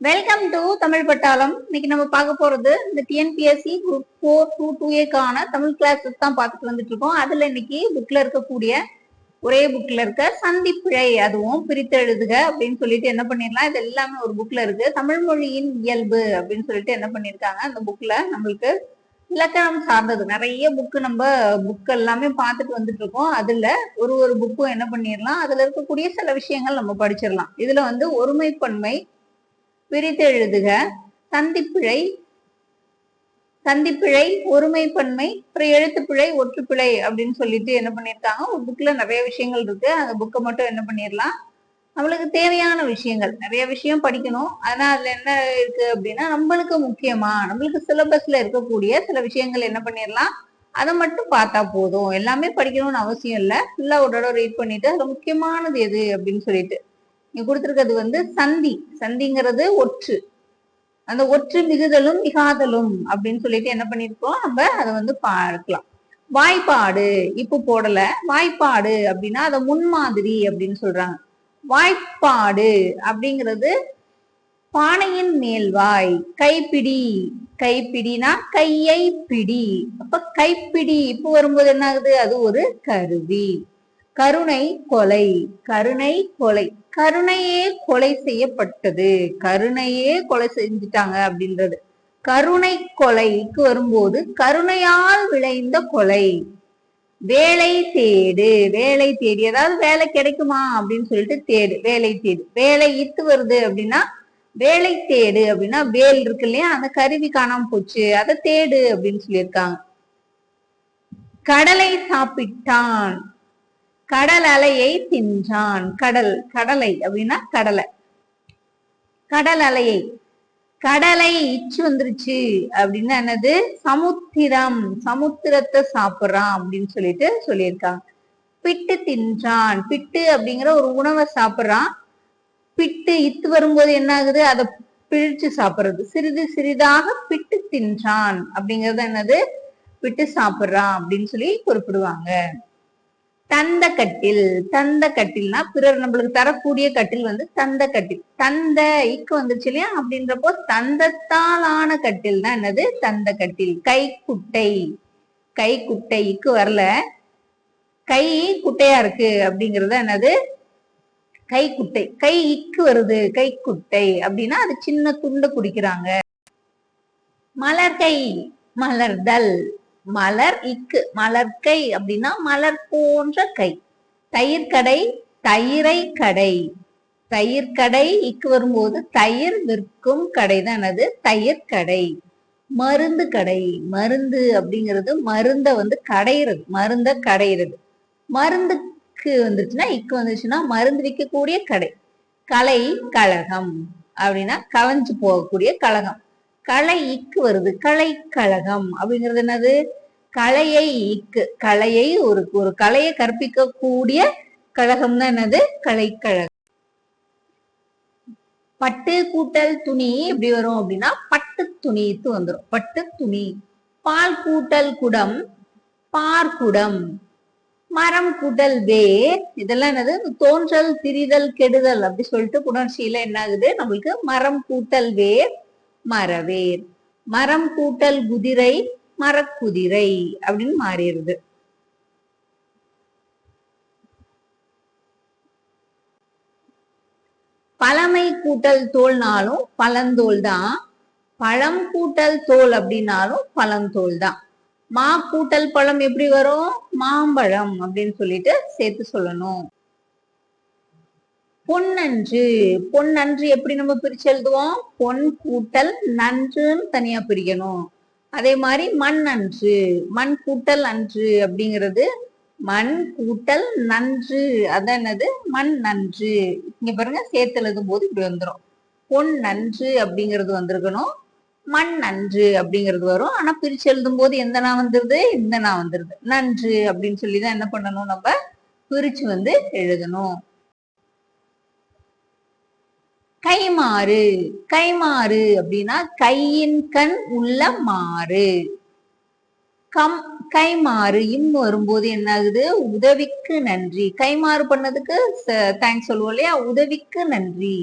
Welcome to Tamil பட்டாளம் இன்னைக்கு நம்ம பார்க்க போறது இந்த TNPSC group four two two ஏக்கான Tamil classes தான் பார்த்துட்டு வந்துட்டு இருக்கோம் அதுல இன்னைக்கு புக்ல இருக்கக்கூடிய ஒரே புக்ல இருக்க சந்திப்பிழை அதுவும் பிரித்து எழுதுக அப்படின்னு சொல்லிட்டு என்ன பண்ணிடலாம்? இது எல்லாமே ஒரு புக்ல இருக்கு. தமிழ் மொழியின் இயல்பு அப்படின்னு சொல்லிட்டு என்ன பண்ணிருக்காங்க அந்த புக்ல நம்மளுக்கு இலக்கணம் சார்ந்தது. நிறைய புக்கு நம்ம புக் எல்லாமே பார்த்துட்டு வந்துட்டு இருக்கோம் அதுல ஒரு ஒரு புக்கும் என்ன பண்ணிடலாம்? அதுல இருக்கக்கூடிய சில விஷயங்கள் நம்ம படிச்சிடலாம். இதுல வந்து ஒருமைப்பன்மை பிரித்து எழுதுக. சந்திப்பிழை ஒருமை ஒருமைப்பன்மை அப்புறம் எழுத்துப்பிழை ஒற்றுப்பிழை அப்படின்னு சொல்லிட்டு என்ன பண்ணியிருக்காங்க? ஒரு புக்ல நிறைய விஷயங்கள் இருக்கு. அந்த புக்கை மட்டும் என்ன பண்ணிடலாம்? நம்மளுக்கு தேவையான விஷயங்கள். நிறைய விஷயம் படிக்கணும். ஆனா அதுல என்ன இருக்கு அப்படின்னா நம்மளுக்கு முக்கியமா நம்மளுக்கு சிலபஸ்ல இருக்கக்கூடிய சில விஷயங்கள் என்ன பண்ணிடலாம்? அதை மட்டும் பார்த்தா போதும். எல்லாமே படிக்கணும்னு அவசியம் இல்லை. ஃபுல்லா ஒரு தடவை ரீட் பண்ணிட்டு அதுல முக்கியமானது எது அப்படின்னு சொல்லிட்டு. இங்க கொடுத்துருக்கிறது வந்து சந்தி. சந்திங்கிறது ஒற்று. அந்த ஒற்று மிகுதலும் மிகாதலும் அப்படின்னு சொல்லிட்டு என்ன பண்ணிருக்கோம் நம்ம அதை வந்து பார்க்கலாம். வாய்ப்பாடு. இப்ப போடல. வாய்ப்பாடு அப்படின்னா அதை முன்மாதிரி அப்படின்னு சொல்றாங்க. வாய்ப்பாடு அப்படிங்கிறது பானையின் மேல்வாய். கைப்பிடி. கைப்பிடினா கையை பிடி. அப்ப கைப்பிடி. இப்ப வரும்போது என்ன ஆகுது? அது ஒரு கருவி. கருணை கொலை கருணை கொலை. கருணையே கொலை செய்யப்பட்டது. கருணையே கொலை செஞ்சுட்டாங்க அப்படின்றது. கருணை கொலைக்கு வரும்போது கருணையால் விளைந்த கொலை. வேலை தேடு வேலை தேடி. ஏதாவது வேலை கிடைக்குமா அப்படின்னு சொல்லிட்டு தேடு வேலை தேடு. வேலை இத்து வருது அப்படின்னா வேலை தேடு அப்படின்னா வேல் இருக்கு இல்லையா? அந்த கருவி காணாம போச்சு அதை தேடு அப்படின்னு சொல்லியிருக்காங்க. கடலை சாப்பிட்டான். கடல் அலையை தின்றான். கடல் கடலை அப்படின்னா கடலை. கடல் அலையை. கடலை இச்சு வந்துருச்சு அப்படின்னா என்னது? சமுத்திரம். சமுத்திரத்தை சாப்பிடுறான் அப்படின்னு சொல்லிட்டு சொல்லியிருக்காங்க. பிட்டு தின்றான். பிட்டு அப்படிங்கிற ஒரு உணவை சாப்பிட்றான். பிட்டு இத்து வரும்போது என்ன ஆகுது அதை பிழிச்சு சாப்பிடுறது. சிறிது சிறிதாக பிட்டு தின்றான் அப்படிங்கிறது என்னது? பிட்டு சாப்பிட்றான் அப்படின்னு சொல்லி குறிப்பிடுவாங்க. தந்த கட்டில் தந்த கட்டில்னா பிறர் நம்மளுக்கு தரக்கூடிய கட்டில் வந்து தந்த கட்டில். தந்த இக்கு வந்துருச்சு இல்லையா? அப்படின்றப்போ தந்தத்தால் ஆன கட்டில் தான் என்னது? தந்த கட்டில். கை குட்டை கை குட்டை இக்கு வரல. கை குட்டையா இருக்கு அப்படிங்கறது என்னது? கை குட்டை கை இக்கு வருது. கை குட்டை அப்படின்னா அது சின்ன துண்டு குடிக்கிறாங்க. மலர்கை. மலர்தல். மலர் இக்கு மலர்கை அப்படின்னா மலர் போன்ற கை. தயிர் கடை தயிரை கடை. தயிர் கடை இக்கு வரும்போது தயிர் விற்கும் கடை தான் அது தயிர் கடை. மருந்து கடை மருந்து அப்படிங்கிறது மருந்த வந்து கடையிறது மருந்த கடையிறது. மருந்துக்கு வந்துச்சுன்னா இக்கு வந்துச்சுன்னா மருந்து விற்கக்கூடிய கடை. கலை கழகம் அப்படின்னா கலைஞ்சு போகக்கூடிய கழகம். கலை இக்கு வருது. கலை கழகம் அப்படிங்கிறது என்னது? கலையை இக்கு கலையை ஒரு ஒரு கலையை கற்பிக்கக்கூடிய கழகம் தான் என்னது கலைக்கழகம் பட்டு கூட்டல் துணி எப்படி வரும் அப்படின்னா பட்டு துணித்து வந்துடும் பட்டு துணி. பால் கூட்டல் குடம் பார்க்குடம் மரம் கூட்டல் வேர். இதெல்லாம் என்னது? தோன்றல் திரிதல் கெடுதல் அப்படி சொல்லிட்டு புணர்ச்சியில என்ன ஆகுது? நம்மளுக்கு மரம் கூட்டல் வேர் மரவேர் மரம் கூட்டல் குதிரை மரக்குதிரை அப்படின்னு மாறிடுது. பழமை கூட்டல் தோல்னாலும் பழந்தோல் தான். பழம் கூட்டல் தோல் அப்படின்னாலும் பழந்தோல் தான். மா கூட்டல் பழம் எப்படி வரும்? மாம்பழம் அப்படின்னு சொல்லிட்டு சேர்த்து சொல்லணும். பொன்னன்று. பொன்னன்று எப்படி நம்ம பிரிச்சு எழுதுவோம்? பொன் கூட்டல் நன்றுன்னு தனியா பிரிக்கணும். அதே மாதிரி மண் அன்று மண் கூட்டல் அன்று அப்படிங்கிறது மண் கூட்டல் நன்று. அதான் என்னது? மண் நன்று. இங்க பாருங்க சேர்த்து எழுதும் போது இப்படி வந்துடும் பொன் நன்று அப்படிங்கிறது வந்திருக்கணும். மண் நன்று அப்படிங்கிறது வரும். ஆனா பிரிச்சு எழுதும் போது எந்த நான் வந்துருது? இந்த நான் வந்துருது. நன்று அப்படின்னு சொல்லிதான் என்ன பண்ணணும் நம்ம? பிரிச்சு வந்து எழுதணும். கைமாறு கைமாறு அப்படின்னா கையின் கண் உள்ள மாறு. கம் கைமாறு இம் வரும்போது என்ன ஆகுது உதவிக்கு நன்றி. கைமாறு பண்ணதுக்கு தேங்க்ஸ் சொல்லுவோம் இல்லையா? உதவிக்கு நன்றி.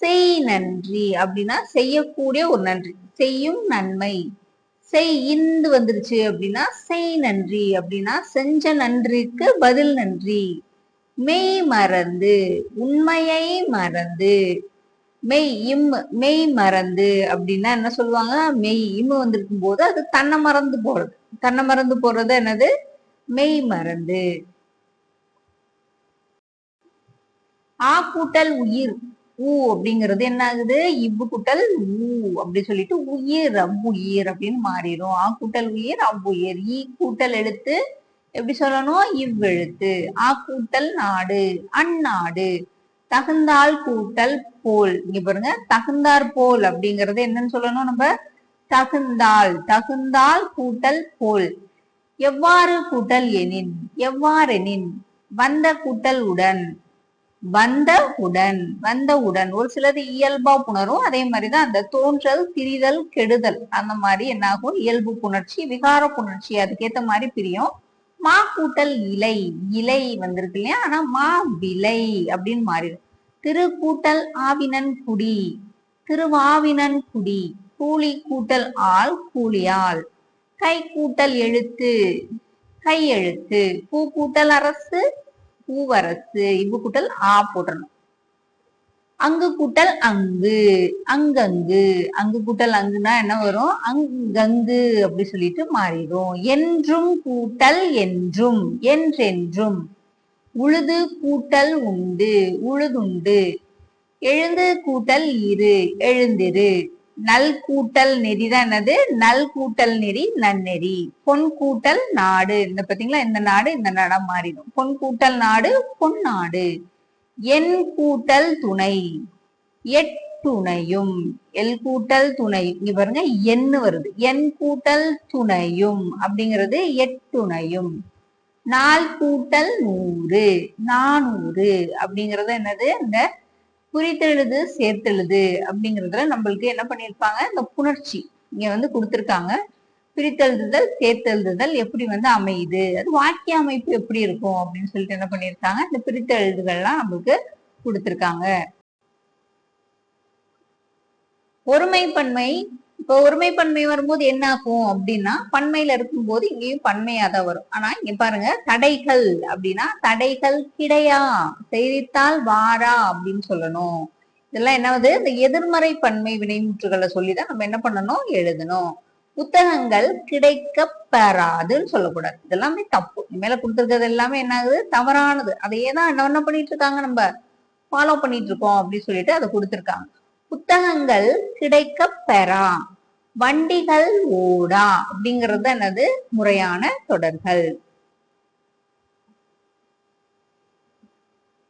செய் நன்றி அப்படின்னா செய்யக்கூடிய ஒரு நன்றி. செய்யும் நன்மை. செய் இந்து வந்துருச்சு அப்படின்னா செய் நன்றி. அப்படின்னா செஞ்ச நன்றிக்கு பதில் நன்றி. மெய் மறந்து உண்மையை மறந்து. மெய் இம் மெய் மறந்து அப்படின்னா என்ன சொல்லுவாங்க? மெய் இம்மு வந்திருக்கும் போது அது தன்னை மறந்து போறது. தன்னை மறந்து போறது என்னது? மெய் மறந்து. ஆ கூட்டல் உயிர் ஊ அப்படிங்கிறது என்ன ஆகுது? இவ்வு கூட்டல் ஊ அப்படி சொல்லிட்டு உயிர் அவ்வுயிர் அப்படின்னு மாறிடும் ஆ கூட்டல் உயிர் அவ்வுயிர் ஈ கூட்டல் எழுத்து எப்படி சொல்லணும்? இவ்வெழுத்து. ஆ கூட்டல் நாடு அந்நாடு. தகுந்தால் கூட்டல் போல். இங்க பாருங்க தகுந்தார் போல் அப்படிங்கறது என்னன்னு சொல்லணும் நம்ம? தகுந்தால் தகுந்தால் கூட்டல் போல். எவ்வாறு கூட்டல் எனின்? எவ்வாறெனின்? வந்த கூட்டல் உடன். வந்த உடன். வந்த உடன். ஒரு சிலது இயல்பா புணரும் அதே மாதிரிதான் அந்த தோன்றல் திரிதல் கெடுதல் அந்த மாதிரி என்னாகும்? இயல்பு புணர்ச்சி விகார புணர்ச்சி அதுக்கேத்த மாதிரி பிரியும். மா கூட்டல் இலை. இலை வந்திருக்கு இல்லையா? ஆனா மா விலை அப்படின்னு மாறிடும். திருக்கூட்டல் ஆவினன்குடி ஆவினன் குடி. திருவாவினன் குடி. கூலி கூட்டல் ஆள் கூலியால் கை கூட்டல் எழுத்து. கை எழுத்து பூ கூட்டல் அரசு பூவரசு. இவ்வு கூட்டல் ஆ போடணும். அங்கு கூட்டல் அங்கு. அங்கங்கு. அங்கு கூட்டல் அங்குனா என்ன வரும்? அங்கங்கு அப்படி சொல்லிட்டு மாறிடும். என்றும் கூட்டல் என்றும். என்றென்றும். உழுது கூட்டல் உண்டு உழுதுண்டு. எழுந்து கூட்டல் இரு எழுந்திரு. நல் கூட்டல் நெறி தான் என்னது? நல் கூட்டல் நெறி நன்னெறி. பொன் கூட்டல் நாடு. இந்த பாத்தீங்களா? இந்த நாடு இந்த நாடா மாறிடும். பொன் கூட்டல் நாடு பொன் நாடு. என் கூட்டல் துணை எட்டுணையும் எல் கூட்டல் துணை. இங்க பாருங்க என்னு வருது. என் கூட்டல் துணையும். அப்படிங்கிறது எட்டுணையும் நாள் கூட்டல் நூறு நானூறு அப்படிங்கறது என்னது? இந்த குறித்தெழுது சேர்த்தெழுது அப்படிங்கறதுல நம்மளுக்கு என்ன பண்ணிருப்பாங்க இந்த புணர்ச்சி இங்க வந்து கொடுத்துருக்காங்க. பிரித்தெழுதுதல் சேர்த்தெழுதுதல் எப்படி வந்து அமையுது? அது வாக்கிய அமைப்பு எப்படி இருக்கும் அப்படின்னு சொல்லிட்டு என்ன பண்ணிருக்காங்க இந்த பிரித்தெழுதுகள்லாம் நம்மளுக்கு கொடுத்துருக்காங்க. ஒருமைப்பன்மை இப்போ ஒருமைப்பன்மை வரும்போது என்ன ஆகும் அப்படின்னா பன்மையில இருக்கும்போது இங்கேயும் பன்மையா தான் வரும். ஆனா இங்க பாருங்க தடைகள் அப்படின்னா தடைகள் கிடையா செய்தித்தால் வாரா அப்படின்னு சொல்லணும். இதெல்லாம் என்னவது இந்த எதிர்மறை பன்மை வினைமுற்றுகளை சொல்லிதான் நம்ம என்ன பண்ணணும்? எழுதணும். புத்தகங்கள் கிடைக்க பெறாதுன்னு சொல்லக்கூடாது. இதெல்லாமே தப்பு. மேல கொடுத்துருக்கிறது எல்லாமே என்ன ஆகுது தவறானது. அதையே தான் என்ன என்ன பண்ணிட்டு இருக்காங்க நம்ம? ஃபாலோ பண்ணிட்டு இருக்கோம் அப்படின்னு சொல்லிட்டு அதை கொடுத்துருக்காங்க. புத்தகங்கள் கிடைக்க பெறா. வண்டிகள் ஓடா அப்படிங்கிறது எனது முறையான தொடர்கள்.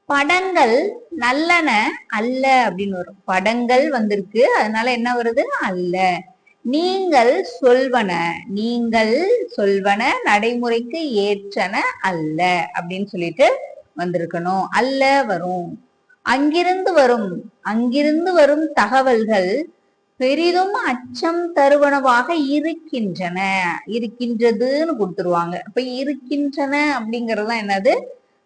படங்கள் நல்லன அல்ல அப்படின்னு வரும். படங்கள் வந்திருக்கு அதனால என்ன வருது? அல்ல. நீங்கள் சொல்வன நீங்கள் சொல்வன நடைமுறைக்கு ஏற்றன அல்ல அப்படின்னு சொல்லிட்டு வந்திருக்கணும். அல்ல வரும். அங்கிருந்து வரும் அங்கிருந்து வரும் தகவல்கள் பெரிதும் அச்சம் தருவனவாக இருக்கின்றன. இருக்கின்றதுன்னு கொடுத்துருவாங்க. இப்ப இருக்கின்றன அப்படிங்கறதுதான் என்னது?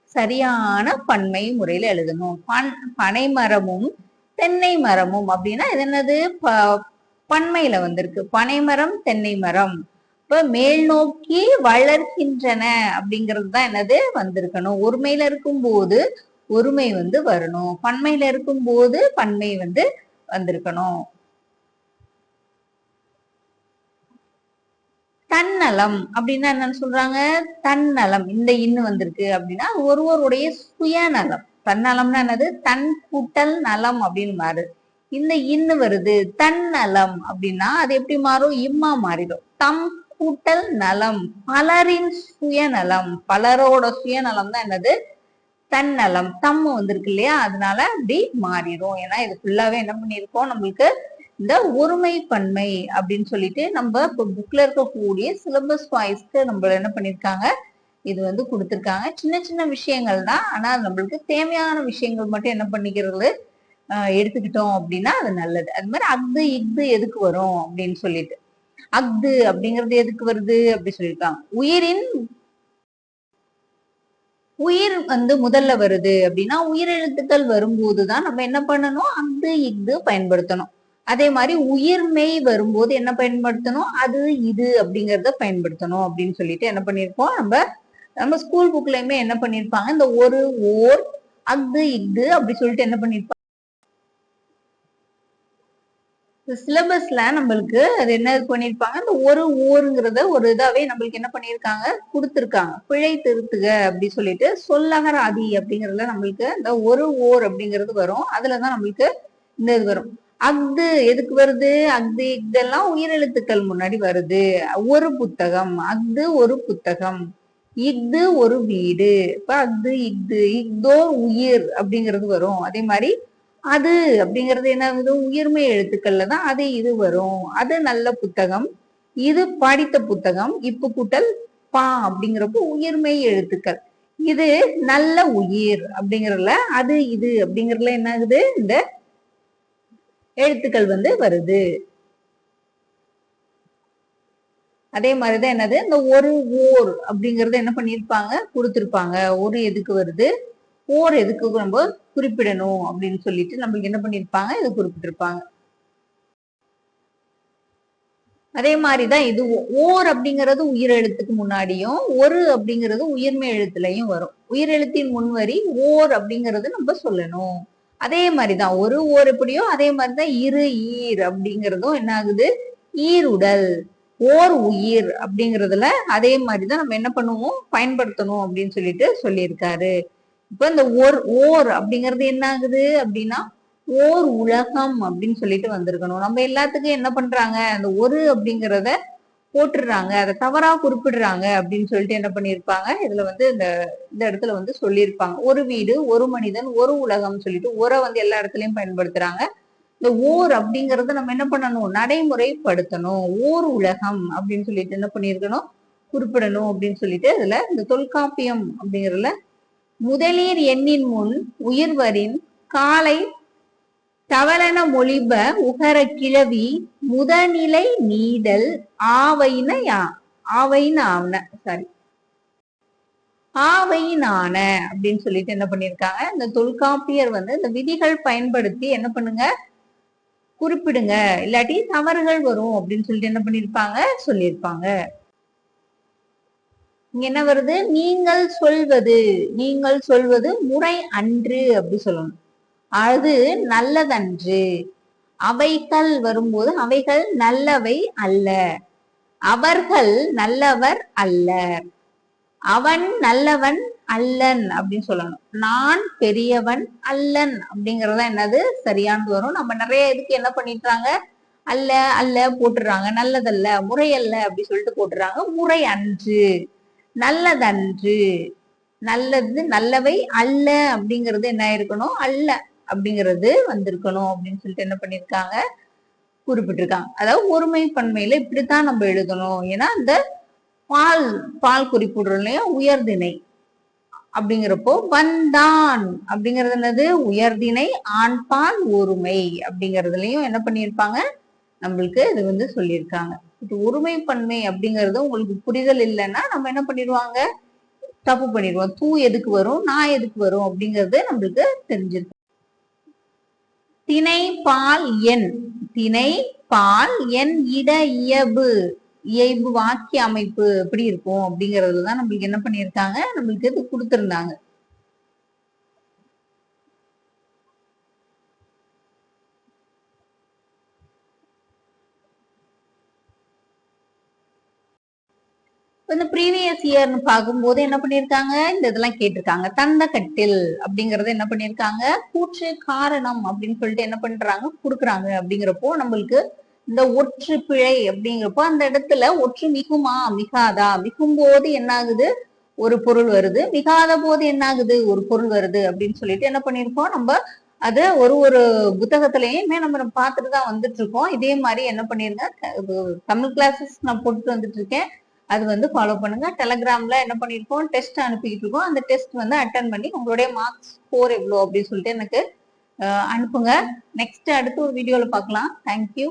சரியான பன்மை முறையில எழுதணும். பன் பனை மரமும் தென்னை மரமும் அப்படின்னா இது என்னது? ப- பன்மையில வந்திருக்கு. பனை மரம் தென்னை மரம். இப்ப மேல் நோக்கி வளர்க்கின்றன அப்படிங்கிறது தான் என்னது? வந்திருக்கணும். ஒருமையில இருக்கும்போது ஒருமை வந்து வரணும். பன்மையில இருக்கும்போது பன்மை வந்து வந்திருக்கணும். தன்னலம் அப்படின்னா என்னன்னு சொல்றாங்க? தன்னலம். இந்த இன்னு வந்திருக்கு அப்படின்னா ஒருவருடைய சுயநலம். தன்னலம்னா என்னது? தன் கூட்டல் நலம் அப்படின்னு மாறு. இந்த இன்னு வருது. தன்னலம் அப்படின்னா அது எப்படி மாறும்? இம்மா மாறிடும். தம் கூட்டல் நலம். பலரின் சுயநலம். பலரோட சுயநலம் தான் என்னது? தன்னலம். தம் வந்திருக்கு இல்லையா? அதனால அப்படி மாறிடும். ஏன்னா இது ஃபுல்லாவே என்ன பண்ணிருக்கோம் நம்மளுக்கு இந்த ஒருமை பன்மை அப்படின்னு சொல்லிட்டு நம்ம இப்போ புக்ல இருக்கக்கூடிய சிலபஸ் வாய்ஸ்க்கு நம்ம என்ன பண்ணிருக்காங்க? இது வந்து கொடுத்துருக்காங்க. சின்ன சின்ன விஷயங்கள் தான். ஆனா நம்மளுக்கு தேவையான விஷயங்கள் மட்டும் என்ன பண்ணிக்கிறது? எடுத்துக்கிட்டோம் அப்படின்னா அது நல்லது. அது மாதிரி அக்து இக்து எதுக்கு வரும் அப்படின்னு சொல்லிட்டு. அக்து அப்படிங்கிறது எதுக்கு வருது அப்படி சொல்லியிருக்காங்க. உயிரின் உயிர் வந்து முதல்ல வருது அப்படின்னா உயிரெழுத்துக்கள் வரும்போது தான் நம்ம என்ன பண்ணணும்? அது இஃது பயன்படுத்தணும். அதே மாதிரி உயிர்மெய் வரும்போது என்ன பயன்படுத்தணும்? அது இது அப்படிங்கறத பயன்படுத்தணும் அப்படின்னு சொல்லிட்டு என்ன பண்ணிருப்போம் நம்ம நம்ம ஸ்கூல் புக்லயுமே என்ன பண்ணிருப்பாங்க இந்த ஒரு ஓர் அஃது இஃது அப்படி சொல்லிட்டு என்ன பண்ணிருப்பாங்க சிலபஸ்ல நம்மளுக்கு அது என்ன இது பண்ணிருப்பாங்க இந்த ஒரு ஓருங்கிறத ஒரு இதாவே நம்மளுக்கு என்ன பண்ணிருக்காங்க கொடுத்துருக்காங்க. பிழை திருத்துக அப்படி சொல்லிட்டு சொல்லகர அதி அப்படிங்கறதுல நம்மளுக்கு இந்த ஒரு ஓர் அப்படிங்கிறது வரும். அதுலதான் நம்மளுக்கு இந்த இது வரும். அஃது எதுக்கு வருது? அஃது இதெல்லாம் உயிரெழுத்துக்கள் முன்னாடி வருது. ஒரு புத்தகம் அஃது ஒரு புத்தகம். இஃது ஒரு வீடு. இப்ப அஃது இஃது இஃதோ உயிர் அப்படிங்கிறது வரும். அதே மாதிரி அது அப்படிங்கிறது என்ன உயிர்மை எழுத்துக்கள்ல தான் அது இது வரும். அது நல்ல புத்தகம். இது படித்த புத்தகம். இப்பு கூட்டல் பா அப்படிங்கிறப்போ உயிர்மை எழுத்துக்கள். இது நல்ல உயிர் அப்படிங்கறதுல அது இது அப்படிங்கறதுல என்ன ஆகுது? இந்த எழுத்துக்கள் வந்து வருது. அதே மாதிரிதான் என்னது? இந்த ஒரு ஓர் அப்படிங்கறத என்ன பண்ணிருப்பாங்க கொடுத்துருப்பாங்க. ஒரு எதுக்கு வருது? ஓர் எதுக்கு நம்ம குறிப்பிடணும் அப்படின்னு சொல்லிட்டு நம்மளுக்கு என்ன பண்ணிருப்பாங்க இது குறிப்பிட்டிருப்பாங்க. அதே மாதிரிதான் இது ஓர் அப்படிங்கிறது உயிரெழுத்துக்கு முன்னாடியும் ஒரு அப்படிங்கிறது உயிர்மை எழுத்துலயும் வரும். உயிரெழுத்தின் முன்வரி ஓர் அப்படிங்கறது நம்ம சொல்லணும். அதே மாதிரிதான். ஒரு ஓர் எப்படியோ அதே மாதிரிதான் இரு ஈர் அப்படிங்கிறதும் என்ன ஆகுது? ஈருடல் ஓர் உயிர் அப்படிங்கறதுல அதே மாதிரிதான் நம்ம என்ன பண்ணுவோம்? பயன்படுத்தணும் அப்படின்னு சொல்லிட்டு சொல்லியிருக்காரு. இப்ப இந்த ஓர் ஓர் அப்படிங்கிறது என்ன ஆகுது அப்படின்னா ஓர் உலகம் அப்படின்னு சொல்லிட்டு வந்திருக்கணும். நம்ம எல்லாத்துக்கும் என்ன பண்றாங்க? அந்த ஒரு அப்படிங்கிறத போட்டுடுறாங்க. அதை தவறா குறிப்பிடுறாங்க அப்படின்னு சொல்லிட்டு என்ன பண்ணிருப்பாங்க இதுல வந்து இந்த இந்த இடத்துல வந்து சொல்லியிருப்பாங்க. ஒரு வீடு ஒரு மனிதன் ஒரு உலகம் சொல்லிட்டு உரை வந்து எல்லா இடத்துலயும் பயன்படுத்துறாங்க. இந்த ஓர் அப்படிங்கறத நம்ம என்ன பண்ணணும்? நடைமுறைப்படுத்தணும். ஓர் உலகம் அப்படின்னு சொல்லிட்டு என்ன பண்ணிருக்கணும் குறிப்பிடணும் அப்படின்னு சொல்லிட்டு இதுல இந்த தொல்காப்பியம் அப்படிங்கறதுல முதலீர் எண்ணின் முன் உயிர்வரின் காலை தவளன மொழிப உகர கிளவி முதநிலை நீடல் ஆவைன யா ஆவைன ஆவன சாரி ஆவையினான அப்படின்னு சொல்லிட்டு என்ன பண்ணிருக்காங்க? இந்த தொல்காப்பியர் வந்து இந்த விதிகள் பயன்படுத்தி என்ன பண்ணுங்க? குறிப்பிடுங்க. இல்லாட்டி தவறுகள் வரும் அப்படின்னு சொல்லிட்டு என்ன பண்ணிருப்பாங்க? சொல்லியிருப்பாங்க இங்க என்ன வருது? நீங்கள் சொல்வது. நீங்கள் சொல்வது முறை அன்று அப்படி சொல்லணும். அது நல்லதன்று. அவைகள் வரும்போது அவைகள் நல்லவை அல்ல. அவர்கள் நல்லவர் அல்ல. அவன் நல்லவன் அல்லன் அப்படின்னு சொல்லணும். நான் பெரியவன் அல்லன் அப்படிங்கறத என்னது? சரியானது வரும். நம்ம நிறைய இதுக்கு என்ன பண்ணிட்டாங்க அல்ல அல்ல போட்டுறாங்க நல்லதல்ல முறையல்ல அப்படி சொல்லிட்டு போட்டுறாங்க முறை அன்று நல்லதன்று. நல்லது நல்லவை அல்ல அப்படிங்கிறது என்ன இருக்கணும்? அல்ல. அப்படிங்கிறது வந்திருக்கணும் அப்படின்னு சொல்லிட்டு என்ன பண்ணிருக்காங்க? குறிப்பிட்டிருக்காங்க. அதாவது ஒருமை பன்மையில இப்படித்தான் நம்ம எழுதணும். ஏன்னா இந்த பால் பால் குறிப்பிடுறோம் இல்லையா? உயர்திணை அப்படிங்கிறப்போ வந்தான் அப்படிங்கிறது என்னது? உயர்திணை ஆண்பால் ஒருமை அப்படிங்கறதுலயும் என்ன பண்ணியிருப்பாங்க? நம்மளுக்கு இது வந்து சொல்லியிருக்காங்க. இது ஒருமை பன்மை அப்படிங்கிறது உங்களுக்கு புரிதல் இல்லைன்னா நம்ம என்ன பண்ணிடுவாங்க? தப்பு பண்ணிடுவோம். தூ எதுக்கு வரும்? நான் எதுக்கு வரும்? அப்படிங்கிறது நம்மளுக்கு தெரிஞ்சிருக்கு திணை பால் எண். திணை பால் எண் இட இயல்பு இயல்பு வாக்கிய அமைப்பு எப்படி இருக்கும் அப்படிங்கறதுல தான் நம்மளுக்கு என்ன பண்ணியிருக்காங்க? நம்மளுக்கு இது கொடுத்திருந்தாங்க. இந்த ப்ரீவியஸ் இயர்னு பார்க்கும்போது என்ன பண்ணிருக்காங்க? இந்த இதெல்லாம் கேட்டிருக்காங்க. தந்த கட்டில் அப்படிங்கறது என்ன பண்ணிருக்காங்க? கூற்று காரணம் அப்படின்னு சொல்லிட்டு என்ன பண்றாங்க? கொடுக்குறாங்க அப்படிங்கிறப்போ நம்மளுக்கு இந்த ஒற்று பிழை அப்படிங்கிறப்போ அந்த இடத்துல ஒற்று மிகுமா? மிகாதா? மிகும் போது என்ன ஆகுது ஒரு பொருள் வருது. மிகாத போது என்ன ஆகுது ஒரு பொருள் வருது அப்படின்னு சொல்லிட்டு என்ன பண்ணிருக்கோம்? நம்ம அது ஒரு ஒரு புத்தகத்திலயுமே நம்ம பார்த்துட்டு தான் வந்துட்டு இருக்கோம். இதே மாதிரி என்ன பண்ணிருங்க? தமிழ் கிளாஸஸ் நான் போட்டுட்டு வந்துட்டு இருக்கேன். அது வந்து ஃபாலோ பண்ணுங்க. டெலகிராம்ல என்ன பண்ணிருக்கோம்? டெஸ்ட் அனுப்பிக்கிட்டு இருக்கோம். அந்த டெஸ்ட் வந்து அட்டன் பண்ணி உங்களுடைய மார்க்ஸ் ஸ்கோர் எவ்வளோ அப்படின்னு சொல்லிட்டு எனக்கு அனுப்புங்க. நெக்ஸ்ட் அடுத்து ஒரு வீடியோல பார்க்கலாம். தேங்க்யூ